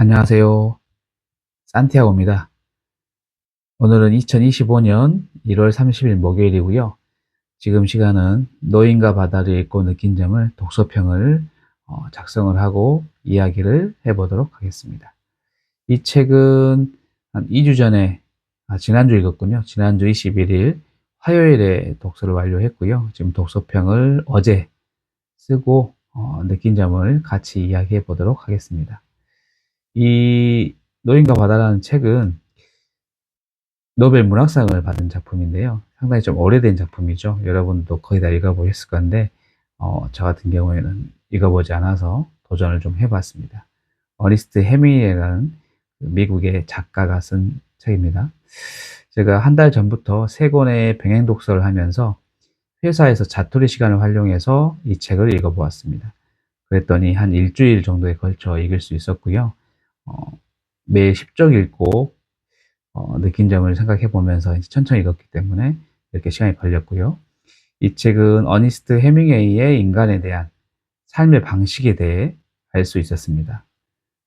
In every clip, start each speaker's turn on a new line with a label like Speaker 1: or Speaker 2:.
Speaker 1: 안녕하세요. 산티아고입니다. 오늘은 2025년 1월 30일 목요일이고요. 지금 시간은 노인과 바다를 읽고 느낀 점을 독서평을 어, 작성을 하고 이야기를 해보도록 하겠습니다. 이 책은 한 2주 전에, 아, 지난주 읽었군요. 지난주 21일 화요일에 독서를 완료했고요. 지금 독서평을 어제 쓰고 어, 느낀 점을 같이 이야기해 보도록 하겠습니다. 이 노인과 바다라는 책은 노벨 문학상을 받은 작품인데요. 상당히 좀 오래된 작품이죠. 여러분도 거의 다 읽어보셨을 건데, 어, 저 같은 경우에는 읽어보지 않아서 도전을 좀 해봤습니다. 어니스트 그 미국의 작가가 쓴 책입니다. 제가 한 달 전부터 세 권의 병행 독서를 하면서 회사에서 자투리 시간을 활용해서 이 책을 읽어보았습니다. 그랬더니 한 일주일 정도에 걸쳐 읽을 수 있었고요. 어, 매일 10쪽 읽고 어, 느낀 점을 생각해 보면서 천천히 읽었기 때문에 이렇게 시간이 걸렸고요. 이 책은 어니스트 해밍웨이의 인간에 대한 삶의 방식에 대해 알 수 있었습니다.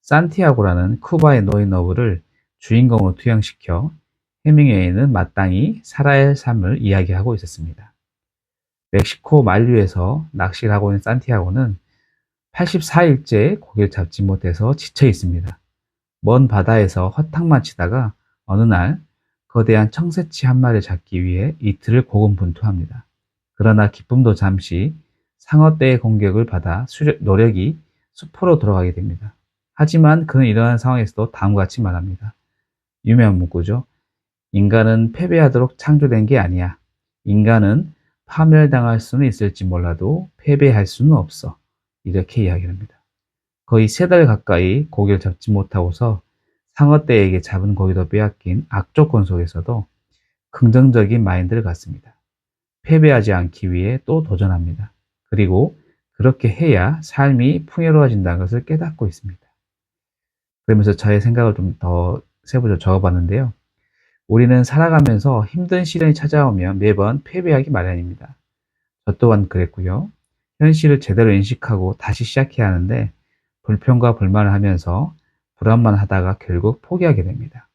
Speaker 1: 산티아고라는 쿠바의 노인 너브를 주인공으로 투영시켜 해밍웨이는 마땅히 살아야 할 삶을 이야기하고 있었습니다. 멕시코 만류에서 낚시를 하고 있는 산티아고는 84일째 고기를 잡지 못해서 지쳐 있습니다. 먼 바다에서 허탕만 치다가 어느 날 거대한 청새치 한 마리를 잡기 위해 이틀을 고군분투합니다. 그러나 기쁨도 잠시 상어떼의 공격을 받아 수력, 노력이 숲으로 돌아가게 됩니다. 하지만 그는 이러한 상황에서도 다음과 같이 말합니다. 유명한 문구죠. 인간은 패배하도록 창조된 게 아니야. 인간은 파멸당할 수는 있을지 몰라도 패배할 수는 없어. 이렇게 이야기합니다. 거의 세 달 가까이 고기를 잡지 못하고서 상어떼에게 잡은 고기도 빼앗긴 악조건 속에서도 긍정적인 마인드를 갖습니다. 패배하지 않기 위해 또 도전합니다. 그리고 그렇게 해야 삶이 풍요로워진다는 것을 깨닫고 있습니다. 그러면서 저의 생각을 좀 더 세부적으로 적어봤는데요. 우리는 살아가면서 힘든 시련이 찾아오면 매번 패배하기 마련입니다. 저 또한 그랬고요. 현실을 제대로 인식하고 다시 시작해야 하는데 불평과 불만을 하면서 불안만 하다가 결국 포기하게 됩니다.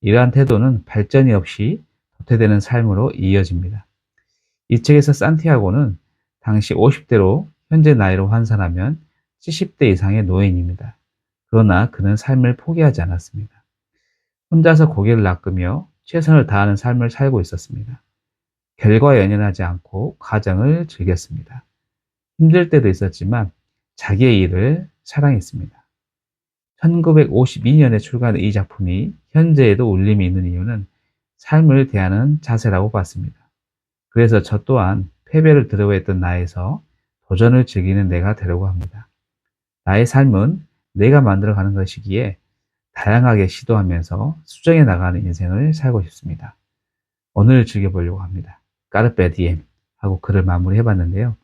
Speaker 1: 이러한 태도는 발전이 없이 도태되는 삶으로 이어집니다. 이 책에서 산티아고는 당시 50대로 현재 나이로 환산하면 70대 이상의 노인입니다. 그러나 그는 삶을 포기하지 않았습니다. 혼자서 고개를 낚으며 최선을 다하는 삶을 살고 있었습니다. 결과에 연연하지 않고 과정을 즐겼습니다. 힘들 때도 있었지만 자기의 일을 사랑했습니다. 1952년에 출간한 이 작품이 현재에도 울림이 있는 이유는 삶을 대하는 자세라고 봤습니다. 그래서 저 또한 패배를 두려워했던 나에서 도전을 즐기는 내가 되려고 합니다. 나의 삶은 내가 만들어가는 것이기에 다양하게 시도하면서 수정해 나가는 인생을 살고 싶습니다. 오늘 즐겨보려고 합니다. 까르페 디엠 하고 글을 마무리해 봤는데요.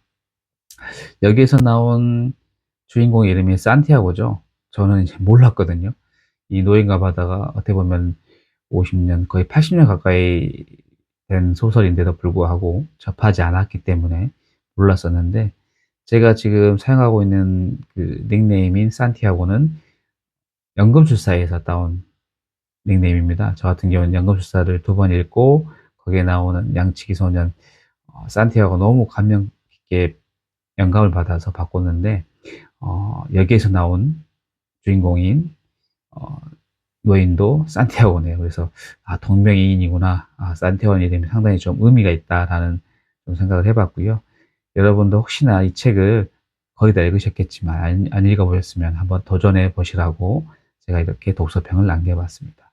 Speaker 1: 여기에서 나온 주인공의 이름이 산티아고죠. 저는 이제 몰랐거든요. 이 노인과 바다가 어떻게 보면 50년, 거의 80년 가까이 된 소설인데도 불구하고 접하지 않았기 때문에 몰랐었는데, 제가 지금 사용하고 있는 그 닉네임인 산티아고는 연금술사에서 따온 닉네임입니다. 저 같은 경우는 연금술사를 두 번 읽고 거기에 나오는 양치기 소년 어, 산티아고 너무 감명 깊게 영감을 받아서 바꿨는데 어, 여기에서 나온 주인공인 어, 노인도 산티아고네요. 그래서 아 동명이인이구나. 아 산티아고 이름이 상당히 좀 의미가 있다라는 좀 생각을 해봤고요. 여러분도 혹시나 이 책을 거의 다 읽으셨겠지만 안, 안 읽어보셨으면 한번 도전해 보시라고 제가 이렇게 독서평을 남겨봤습니다.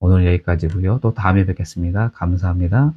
Speaker 1: 오늘 여기까지고요. 또 다음에 뵙겠습니다. 감사합니다.